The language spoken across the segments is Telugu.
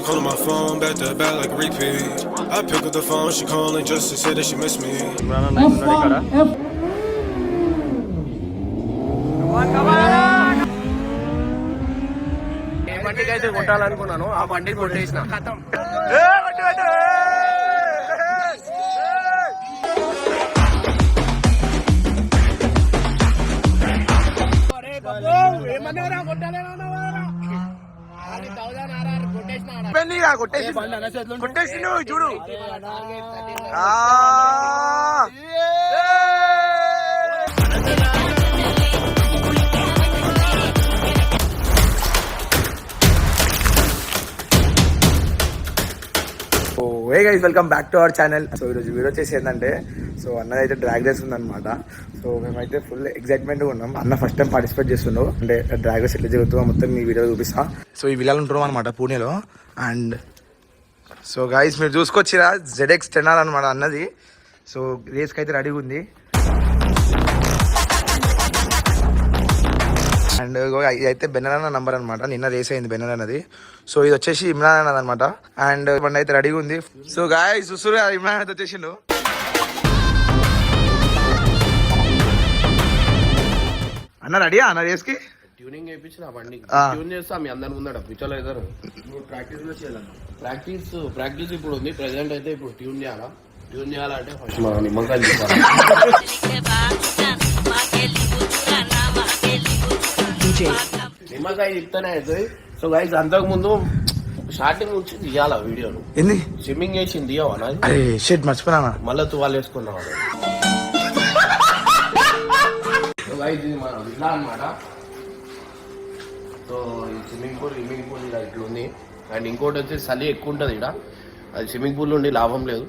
she calling my phone back to back like repeat. I pick up the phone, she calling just to say that she miss me. Imran అన్న ఉన్నాడు ఇక్కడ ఏ బండికి అయితే కొట్టాలనుకున్నాను ఆ బండిని కొట్టేసిన కథం కొట్టేసి కొట్టేసి నువ్వు చూడు. So hey guys welcome back to our channel so ఈరోజు వీడియో వచ్చేసి ఏంటంటే సో అన్నది అయితే డ్రాగ్ రేస్ ఉందన్నమాట. సో మేమైతే ఫుల్ ఎక్సైట్మెంట్గా ఉన్నాం. అన్న ఫస్ట్ టైం పార్టిసిపేట్ చేస్తున్నావు అంటే డ్రాగ్ రేస్ ఎట్లా జరుగుతుందో మొత్తం మీ వీడియో చూపిస్తా. సో ఈ విలాలు ఉంటున్నాం అనమాట పూణేలో. అండ్ సో గాయస్ మీరు చూసుకొచ్చిరా జెడెక్స్ టెన్ అనమాట అన్నది. సో రేస్కి అయితే రెడీగా ఉంది. అండ్ ఇదైతే బెన్నర్ నంబర్ అనమాట నిన్న రేస్ అయింది బెన్నర్ అన్నది. సో ఇది వచ్చేసి ఇమ్రాన్ అన్నది అనమాట అండ్ బండి అయితే రెడీగా ఉంది. సో గాయ చూస్తురు ఇమ్రాన్ అయితే వచ్చేసిండు. అన్న రెడీయా అన్న రేస్కి ట్యూనింగ్ చేయించిన బండి. ఆ. ట్యూన్ చేస్తా మీ అందరి ముందట. పిచ్చోలు అవుతారు ప్రాక్టీస్లో చేయాలన్న ప్రాక్టీస్ ప్రాక్టీస్ ఇప్పుడు ఉంది. ప్రెసెంట్ అయితే ఇప్పుడు ట్యూన్ చేయాలా? ట్యూన్ చేయాలంటే ఫస్ట్ మా నిమ్మకాయలు చెప్పాలి నిమ్మకాయ చెప్తానే అవుతుంది సో గైస్ అంతకు ముందు స్టార్టింగ్ నుంచి తీయాలా వీడియోను? స్విమ్మింగ్ చేసింది తీయవా షెట్ మర్చిపోయినా మళ్ళా తువాలు వేసుకున్నాం సో ఇది అనమాట సో ఈ స్విమ్మింగ్ పూల్ స్విమ్మింగ్ పూల్ ఇలా ఇట్లా ఉంది. అండ్ ఇంకోటి వచ్చి చలి ఎక్కువ ఉంటుంది ఇక్కడ అది స్విమ్మింగ్ పూల్ నుండి లాభం లేదు.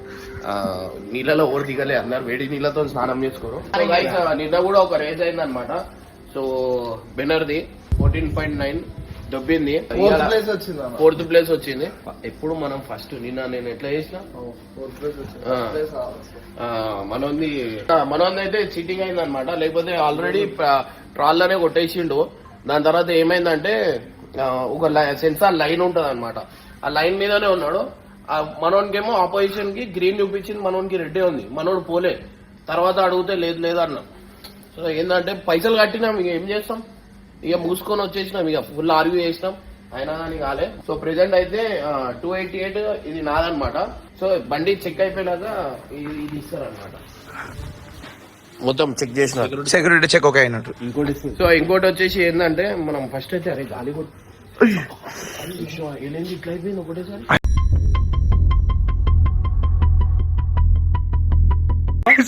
నీళ్ళలో ఓడి దిగలే అందరు వేడి నీళ్ళతో స్నానం చేసుకోరు. సో నిన్న కూడా ఒక రేజ్ అయింది అనమాట సో బెనర్ది ఫోర్టీన్ పాయింట్ నైన్ దొబ్బింది. ఫోర్త్ ప్లేస్ వచ్చింది ఎప్పుడు మనం ఫస్ట్ నిన్న నేను ఎట్లా చేసిన? మనోంది మనోంది అయితే చీటింగ్ అయింది అనమాట లేకపోతే ఆల్రెడీ ట్రాల్లోనే కొట్టేసిండు. దాని తర్వాత ఏమైందంటే ఒక సెన్సార్ లైన్ ఉంటది అనమాట ఆ లైన్ మీదనే ఉన్నాడు. ఆ మనోనికేమో ఆపోజిషన్కి గ్రీన్ చూపించింది మనోనికి రెడ్డే ఉంది. మనోడు పోలే. తర్వాత అడిగితే లేదు లేదు అన్నాం. సో ఏంటంటే పైసలు కట్టినాం ఏం చేస్తాం? ఇక మూసుకొని వచ్చేసినాం ఇక ఫుల్ ఆర్గ్యూ చేసినాం. అయినా కానీ కాలే. సో ప్రెసెంట్ అయితే టూ ఎయిటీ ఎయిట్ ఇది నాదనమాట సో బండి చెక్ అయిపోయినాక ఇది ఇస్తారనమాట మొత్తం చెక్ చేసిన సెక్యూరిటీ చెక్ ఓకే అయినట్టు. ఇంకోటి సో ఇంకోటి వచ్చేసి ఏంటంటే మనం ఫస్ట్ అయితే అరే గాలి కొట్టు ఇట్లా అయిపోయింది ఒకటేసారి?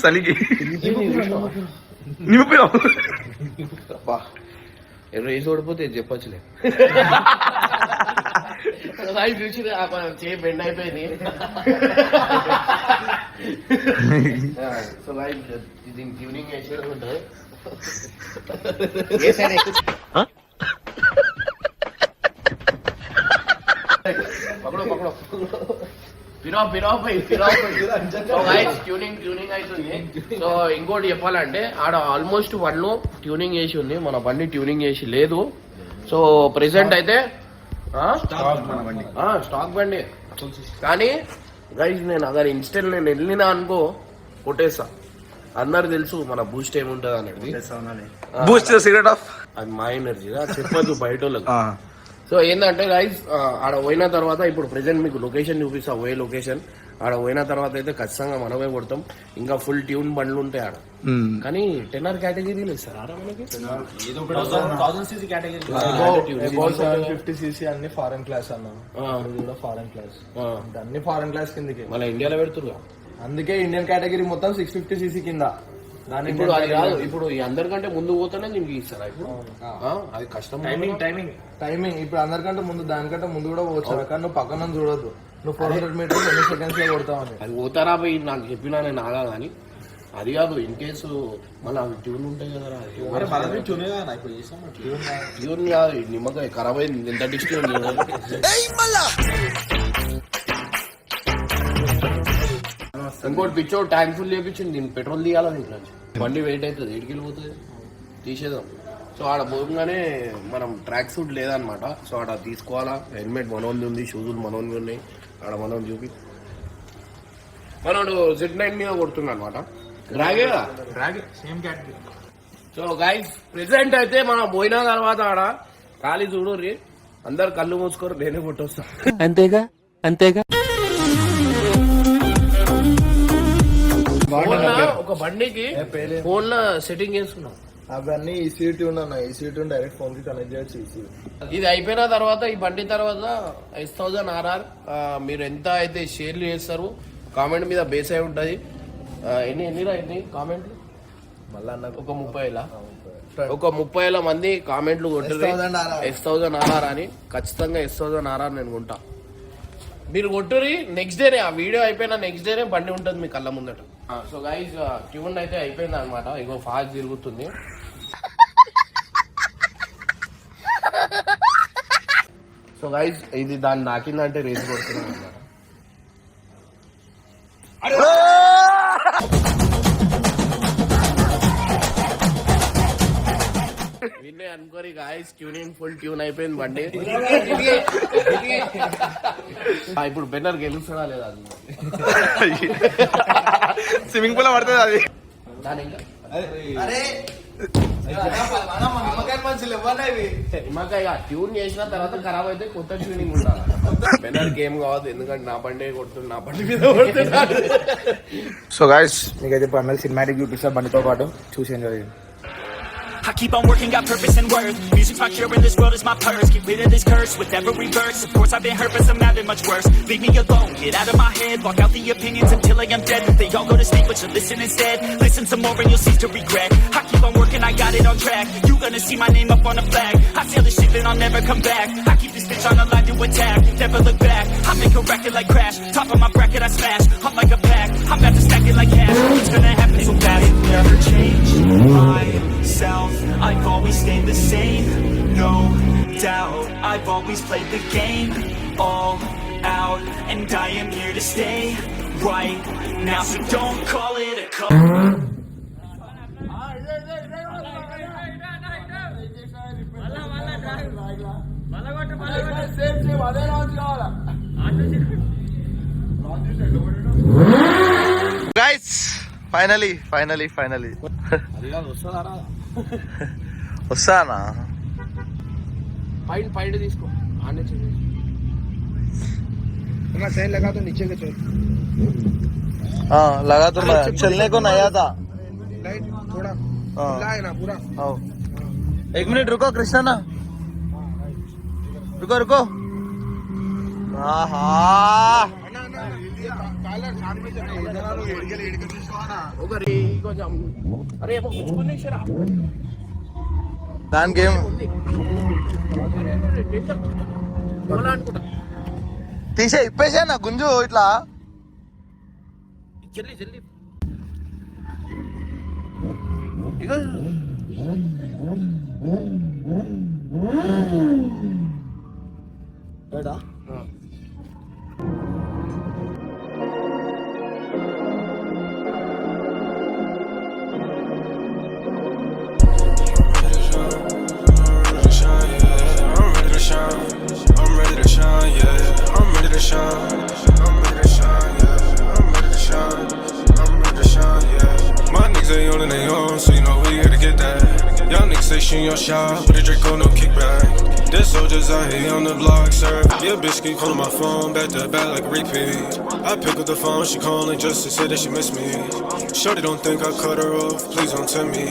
చలికి నింపినావు అబ్బా రేస్ ఓడిపోతే చెప్పొచ్చులే. రాయి చూసి చేయి బెండ్ అయిపోయింది. సో రాయి దీనికి ట్యూనింగ్ వేసేది ఉంటుంది. పకడో పకడో పోయి పిరో పోయి సో గైస్ ట్యూనింగ్ ట్యూనింగ్ అవుతుంది సో ఇంకోటి చెప్పాలంటే ఆడ ఆల్మోస్ట్ వన్ ట్యూనింగ్ చేసి ఉంది. మన బండి ట్యూనింగ్ చేసి లేదు. సో ప్రెసెంట్ అయితే స్టాక్ బండి. కానీ గైస్ నేను అదే ఇన్స్టెంట్ నేను వెళ్ళినా అనుకో కొట్టేస్తా. అందరు తెలుసు మన బూస్ట్ ఏముంటది అనేది బూస్ట్ సిగరెట్ ఆఫ్ అది మా ఎనర్జీ చెప్పదు బయట వాళ్ళకి సో ఏంటంటే గైస్ ఆడ పోయిన తర్వాత ఇప్పుడు ప్రెసెంట్ మీకు లొకేషన్ చూపిస్తా పోయే లొకేషన్ ఆడ పోయిన తర్వాత అయితే ఖచ్చితంగా మనమే కొడతాం. ఇంకా ఫుల్ ట్యూన్ బండ్లు ఉంటాయి ఆడ. కానీ టెన్ ఆర్ కేటగిరీలు ఇస్తారు ఆడ మనకి ఫిఫ్టీ సీసీ అన్ని ఫారెన్ క్లాస్ అన్న. ఆ, ఇది కూడా ఫారెన్ క్లాస్. అన్ని ఫారెన్ క్లాస్ కిందకి. మన ఇండియాలో పెడుతురుగా అందుకే ఇండియన్ కేటగిరీ మొత్తం సిక్స్ ఫిఫ్టీ సీసీ కింద. ఇప్పుడు అది కాదు ఇప్పుడు ఈ అందరికంటే ముందు పోతేనే నీకు ఇస్తారా ఇప్పుడు? ఆ, అది కష్టం టైమింగ్ టైమింగ్ టైమింగ్ ఇప్పుడు అందరికంటే ముందు దానికంటే ముందు కూడా పోవచ్చు కానీ నువ్వు పక్కన చూడొద్దు. నువ్వు ఫోర్ హండ్రెడ్ మీటర్స్ ఎన్ని సెకండ్స్లో కొడతావని. అది పోతారా పోయి నాకు చెప్పినా నేను ఆగా కానీ అది కాదు ఇన్ కేసు మళ్ళీ అవి ట్యూన్ ఉంటాయి కదా ట్యూన్ కాదు నిమ్మకాయ ఖరాబ్ అయింది ఎంత డిస్ట్యూన్ ఇంకోటి పిచ్చో ట్యాంక్ ఫుల్ చేయించింది పెట్రోల్ తీయాలా దీంట్లో. బండి వెయిట్ అవుతుంది ఎడికి వెళ్ళిపోతుంది తీసేద్దాం. సో ఆడ పోగానే మనం ట్రాక్ సూట్ లేదనమాట సో ఆడ తీసుకోవాలా? హెల్మెట్ మనోంది ఉంది షూజులు మనోంది ఉన్నాయి. ఆడ మనం చూపి. మనోడు సిట్ నైన్ మీద కొడుతుంది అనమాట సేమ్ సో గైస్ ప్రెసెంట్ అయితే మనం పోయిన తర్వాత ఆడ ఖాళీ చూడుర్రి. అందరు కళ్ళు మూసుకోరు నేనే కొట్టొస్తా. అంతేగా? అంతేగా? ఒక బండికి ఫోన్లో సెట్టింగ్ చేసుకున్నాం. అవన్నీ ఈ సీట్ ఉన్నా ఈ సీట్ డైరెక్ట్ ఫోన్కి కనెక్ట్ చేయొచ్చు ఈ సీట్ ఇది అయిపోయిన తర్వాత ఈ బండి తర్వాత ఎస్ థౌజండ్ ఆర్ఆర్ మీరు ఎంత అయితే షేర్లు చేస్తారు కామెంట్ మీద బేస్ అయి ఉంటది. ఎన్ని ఎన్ని ఎన్ని కామెంట్లు? మళ్ళీ అన్న ఒక ముప్పై. ఒక ముప్పై వేల మంది కామెంట్లు కొట్టారు S1000 RR. Yes thousand RR అని ఖచ్చితంగా ఎస్ థౌజండ్ ఆర్ఆర్ నేను కొంటా. మీరు కొట్టురి నెక్స్ట్ డేనే ఆ వీడియో అయిపోయిన నెక్స్ట్ డేనే బండి ఉంటుంది మీ కళ్ళ ముందట. సో గైజ్ ట్యూన్ అయితే అయిపోయింది అనమాట ఇగో ఫాస్ట్ తిరుగుతుంది. సో గైజ్ ఇది దాన్ని నాకిందంటే రేజ్ కొడుతున్నాం అనమాట అనుకోరి గాయస్ ట్యూనింగ్ ఫుల్ ట్యూన్ అయిపోయింది బండి. ఇప్పుడు బెన్నర్ గెలుస్తుందా లేదా అది? స్విమ్మింగ్ పూల్ పడుతుంది అది. ట్యూన్ చేసిన తర్వాత ఖరాబ్ అయితే కొత్త ట్యూనింగ్ ఉండాలి. బెన్నర్ గేమ్ కావద్దు ఎందుకంటే నా బండి కొడుతుంది నా బండి మీద కొడుతున్నాడు. సో గాయస్ మీకైతే ఇప్పుడు సినిమాటిక్ చూపిస్తా బండితో పాటు. చూసి ఎంజాయ్ చేయండి. I keep on working, got purpose and worth. Music's my cure and this world is my purse. Get rid of this curse with every verse. Of course I've been hurt, but some have much worse. Leave me alone, get out of my head. Block out the opinions until I am dead. They all go to sleep, but you listen instead. Listen some more and you'll cease to regret. I keep on working, I got it on track. You gonna see my name up on the flag. I sail the ship and I'll never come back. I keep this bitch on the line to attack. Never look back. I make a record like crash. Top of my bracket, I smash. I'm like a pack. I'm about to stack it like cash. It's gonna happen so fast. Never change myself. I've always stayed the same. No doubt. I've always played the game all out. And I am here to stay right now. So don't call it a call. Guys finally finally finally అది కాదు వస్తుందా రాదా? వస్తానా పైన పైన తీసుకో ఆడే చెయ్యి. सैन लगा तो नीचे के चल हाँ लगा तो मैं चलने को नया था लाइट थोड़ा हाँ। खुला है ना पूरा आओ एक मिनट रुको कृष्णा ना रुको रुको ఆహా ఒకరి దానికి ఏం. తీసే ఇప్పేసే నా గుంజు ఇట్లా. జల్లి ready to shine. I'm ready to shine, yeah. I'm ready to shine. I'm ready to shine, yeah. My niggas they on and they on, so you know we here to get that. Y'all niggas say shoot your shot, but the Draco no kickback. There's soldiers out here on the block, sir. Yeah, bitch keep calling my phone back to back like a repeat. I pick up the phone, she calling just to say that she miss me. Shorty don't think I cut her off, please don't tell me.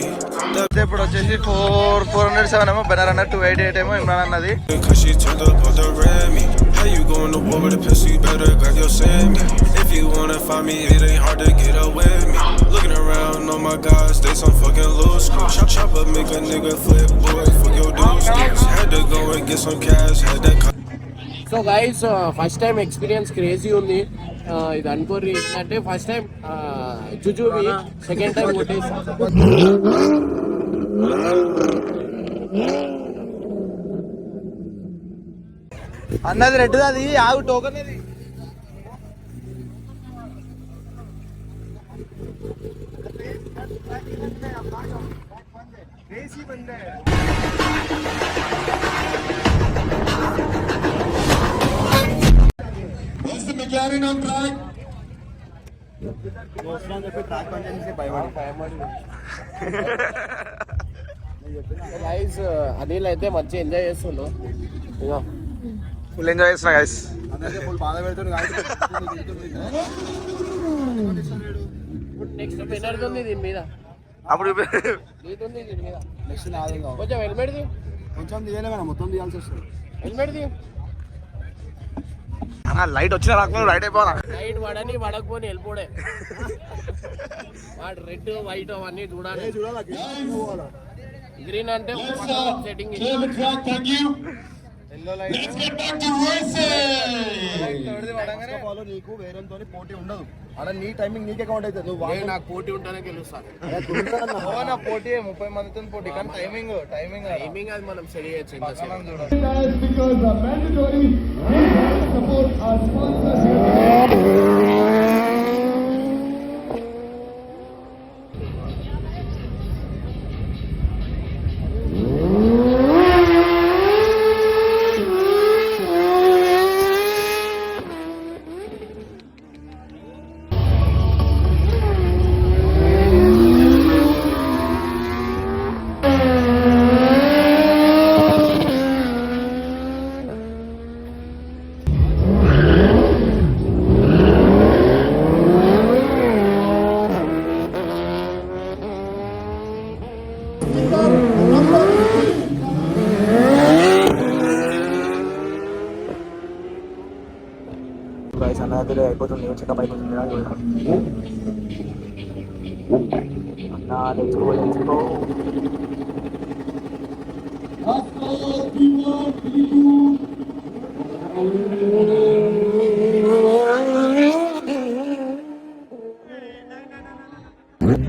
That ఇప్పుడు వచ్చేసి ఫోర్ ఫోర్ హండ్రెడ్ సెవెన్ ఏమో బెనర్ అన్న టూ ఎయిటీ ఎయిట్ ఏమో ఇమ్రాన్ అన్నది Cause she turned up on the Remy. How you going to war with a pistol? You better grab your Sammy. If you wanna find me, it ain't hard to get up with me. Looking around, oh my gosh, they some fucking loose screws. Chop, chop up, make a nigga flip, boy, fuck your dudes. Had to go and get some cash, had that. So guys first time experience crazy ఉంది ఆ, ఇది అనుకోరి ఏంటంటే ఫస్ట్ టైం జుజుబి సెకండ్ టైం కొట్టేసి అన్నది రెడ్ అది ఆగు టోకన్ ఇది. గైస్ అనిల్ అయితే మంచిగా ఎంజాయ్ చేస్తుండు ఇగో ఫుల్ ఎంజాయ్ చేస్తున్నా గైస్ ఇప్పుడు నెక్స్ట్ పెనర్ది ఉంది దీని మీద అప్పుడు నీది ఉంది దీని మీద. కొంచెం హెల్మెట్ ది. కొంచెం మొత్తం తీయాల్సి వస్తుంది. Helmet the. లైట్ వచ్చిన రాకుండా రైట్ అయిపోనా లైట్ పడని పడకపోని వెళ్ళిపోడే. వాడు రెడ్ వైట్ అవన్నీ చూడాలి. గ్రీన్ అంటే సెట్టింగ్ లైట్ ఫాలో నీకు వేరేతో పోటీ ఉండదు అక్కడ నీ టైమింగ్ నీకే కౌంట్ అవుతుంది నువ్వు నాకు పోటీ ఉంటేనే గెలుస్తాను పోటీ ముప్పై మందితో పోటీ కానీ టైమింగ్ టైమింగ్ టైమింగ్ అది మనం సరి చేయొచ్చు అన్న let's go, let's go.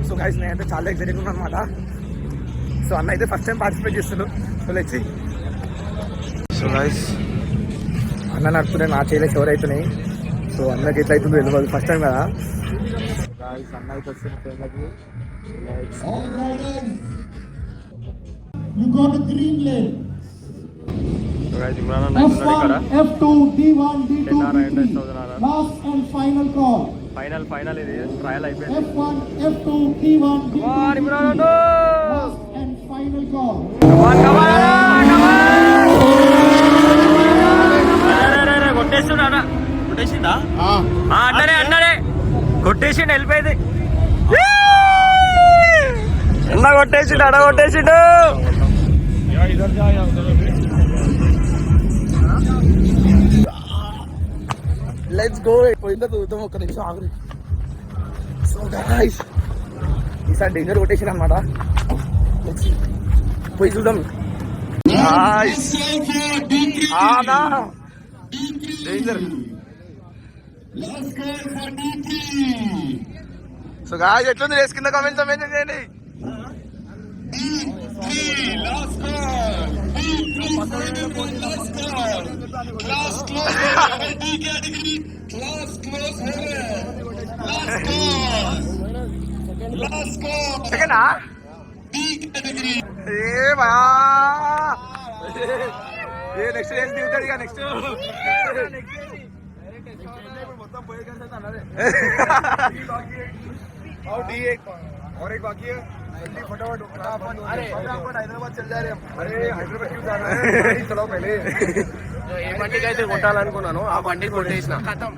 So guys నేనైతే చాలా ఎక్సైటెడ్ ఉన్నాను అనమాట సో అన్న అయితే ఫస్ట్ టైం పార్టిసిపేట్ చేస్తున్నాడు. సో లెట్స్ సో గైస్ అన్న నడుపుతున్నాయి నా చేయలే షోర్ అవుతున్నాయి సో అన్నకి ఎట్లా అవుతుందో తెలియదు. ఫస్ట్ టైం కదా. Guys, అన్న అయితే వస్తున్న ట్రైన్లకి You got a green lane. Imran అన్న ఇక్కడ F1, F2, D1, D2, Ten D3. RNS చదువుతున్నారా? Last and final call. Final final ఇది ట్రయల్ అయిపోయింది F1, F2, D1, D2, Imran అన్న last and final call. కొట్టేస్తున్నా కొట్టేసిందా అన్ననే అన్ననే కొట్టేసిండు వెళ్ళిపోయింది. అన్న కొట్టేసిండు అన్న కొట్టేసిండు. లెట్స్ గో పోయిందో చూద్దాం ఒక నిమిషం సో గైస్ ఈసారి డేంజర్ కొట్టేసారు అనమాట పోయి చూద్దాం. డేంజర్ సో గాయస్ ఎట్లుంది రేస్ కింద కామెంట్స్ మెన్షన్ చేయండి. సెకండా ఏ బా! ఏ నెక్స్ట్ రేస్ దిగుతాడు ఇక నెక్స్ట్ మొత్తం పోయే కంటే అన్నదే और डी एक और एक बाकी है जल्दी फटाफट फटाफट अरे फटाफट हैदराबाद चल जा रहे हम अरे हैदराबाद क्यों जा रहे हैं चलो पहले ఏ బండికి అయితే కొట్టాలనుకున్నాను ఆ బండికి కొట్టేసిన ఖతం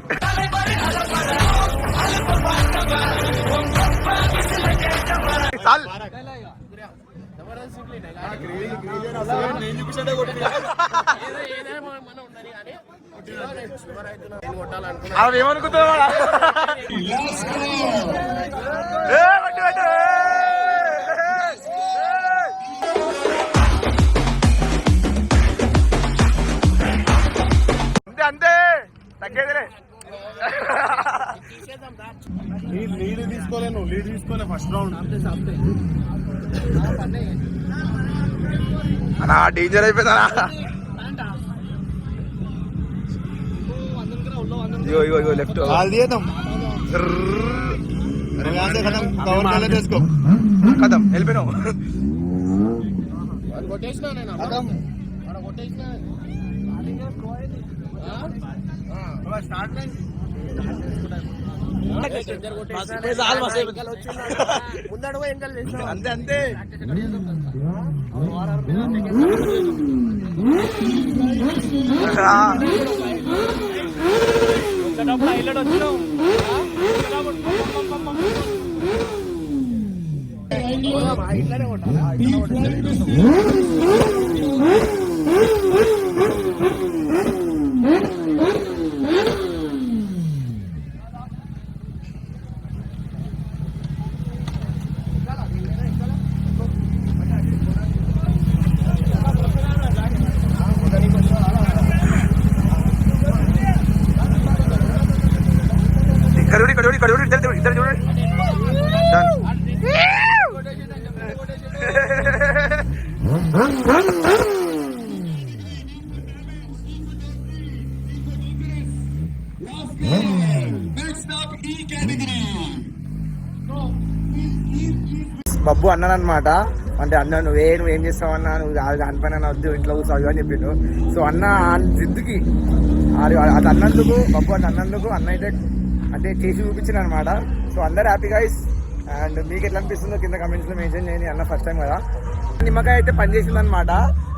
साल ఏదో ఏదైనా మనం ఉండని కానీ నేను కొట్టాలనుకున్నా అంతే అంతే తగ్గేదిలే లీడ్ తీసుకోలే నువ్వు లీడ్ తీసుకోలే ఫస్ట్ రౌండ్ అన్నా డేంజర్ అయిపోయిందా ఇగో ఇగో ఇగో లెఫ్ట్ కాల్ వెళ్ళిపోయినావు. కొట్టేసినా నేను? ఆడ కొట్టేసినా ముందడుగు ఎంకల్ చేసిన అంతే అంతే చూడు ఇక్కడ చూడు ఇక్కడ చూడు ఇద్దరు చూడు ఇద్దరు చూడండి Done. బబ్బు అన్నాను అనమాట అంటే అన్న నువ్వే నువ్వు ఏం చేస్తావన్నా? నువ్వు కాదు దానిపైన వద్దు ఇంట్లో కూర్చోవు అని చెప్పిండు. సో అన్న ఆ జిద్దుకి అది అది అన్నందుకు బబ్బు అది అన్నందుకు అన్న అయితే అంటే చేసి చూపించింది అనమాట సో అందరు హ్యాపీ గైస్ అండ్ మీకు ఎట్లా అనిపిస్తుందో కింద కమెంట్స్లో మెన్షన్ చేయండి అన్న ఫస్ట్ టైం కదా. నిమ్మకాయ అయితే పనిచేసింది అనమాట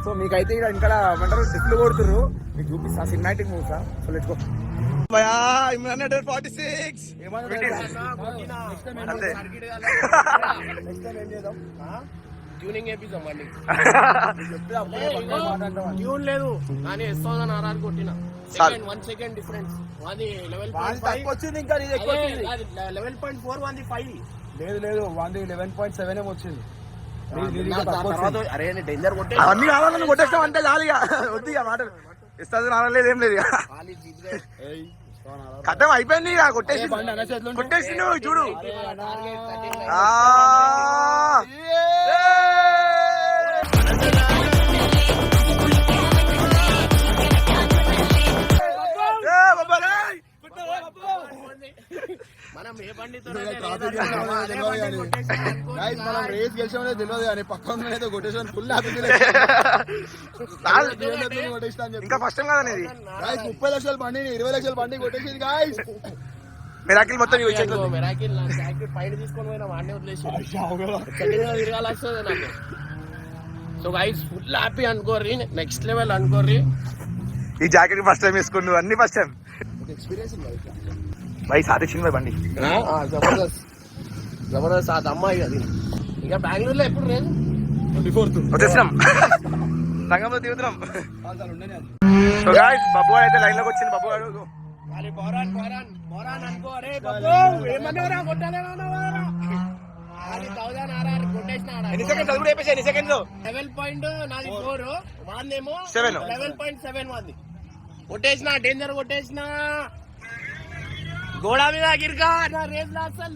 సో మీకైతే ఇక్కడ ఇంకా ఏమంటారు డిస్ప్లే కొడుతుర్రు. మీకు చూపిస్తా cinematic moves so let's go Imran forty six tuning వేపిద్దాం tune లేదు కానీ ఎస్ థౌసండ్ ఆర్ఆర్ కొట్టిన సెకండ్ వన్ సెకండ్ డిఫరెన్స్ అది లెవెల్ వచ్చింది ఇంకా level point four one five లేదు లేదు వంది లెవెన్ పాయింట్ సెవెన్ ఏమో వచ్చింది అరే డేంజర్ కొట్టే అవన్నీ కావాలని కొట్టేస్తాం అంటే చాలు ఇక వద్దు ఇక మాటలు ఇస్తుంది రాలేదు ఏం లేదు కథం అయిపోయింది ఇక కొట్టేసి. కొట్టేసి నువ్వు చూడు. మనం రేస్ గెలిచామనే తెలియదు కానీ పక్కన అయితే ఫుల్ ఇంకా ఫస్ట్ టైం కదా గాయస్ ముప్పై లక్షల బండి ఇరవై లక్షల బండి కొట్టేసింది గాయస్ మిరాకిల్ మొత్తం మెరాకిల్ పైన తీసుకొని పోయినా వాడిని వదిలేసి చెట్టుగా తిరగాలి వస్తుంది నాకు. సో గైస్ ఫుల్ హ్యాపీ అనుకోర్రి. నెక్స్ట్ లెవెల్ అనుకోర్రి. ఈ జాకెట్ ఫస్ట్ టైం వేసుకున్నావు అన్ని ఫస్ట్ టైం ఎక్స్పీరియన్స్ బై సాధించింది బై బండి జబర్దస్త్ జబర్దస్త్ అది అమ్మాయి అది ఇక బెంగళూరులో ఎప్పుడు లేదు ట్వంటీ ఫోర్త్ వచ్చేసినాం దిగుతున్నాం సో గాయ్స్ బబ్బు గారు అయితే లైన్లోకి వచ్చింది బబ్బు గారు బాబు ఎన్ని సెకండ్స్ అది కూడా అయిపోయి ఎన్ని సెకండ్స్ లెవెల్ పాయింట్ నాది ఫోర్. లెవెల్ పాయింట్ సెవెన్ వాంది కొట్టేసిన డేంజర్ కొట్టేసిన घोड़ा मेरा गिर का ना रेस लासल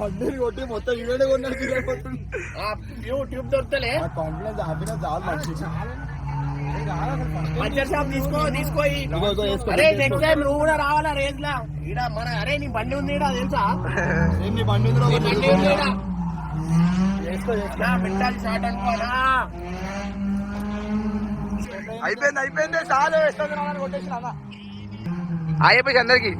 ಹಂಡ್ರೆಡ್ ಕೊಟ್ಟು ಮೊತ್ತ ವಿಡಿಯೋ ಕೊಟ್ಟು ಯೂಟ್ಯೂಬ್ ದೊರ್ತಲೆ ಕಾನ್ಫಿಡೆನ್ಸ್ ಹಾಪಿನ ಜಾಬ್ ಮಾಡ್ತೀನಿ షాప్ తీసుకో తీసుకో అరే. నెక్స్ట్ టైం నువ్వు కూడా రావాలా లా? ఈడ మన అరే నీ బండి ఉంది ఈడ తెలుసా? నీ బండి ఉంది పెట్టాలి షార్ట్ అనుకోనా అయిపోయింది అయిపోయింది చాలు. వేస్తుంది కొట్టేసిన అయిపోయి అందరికి.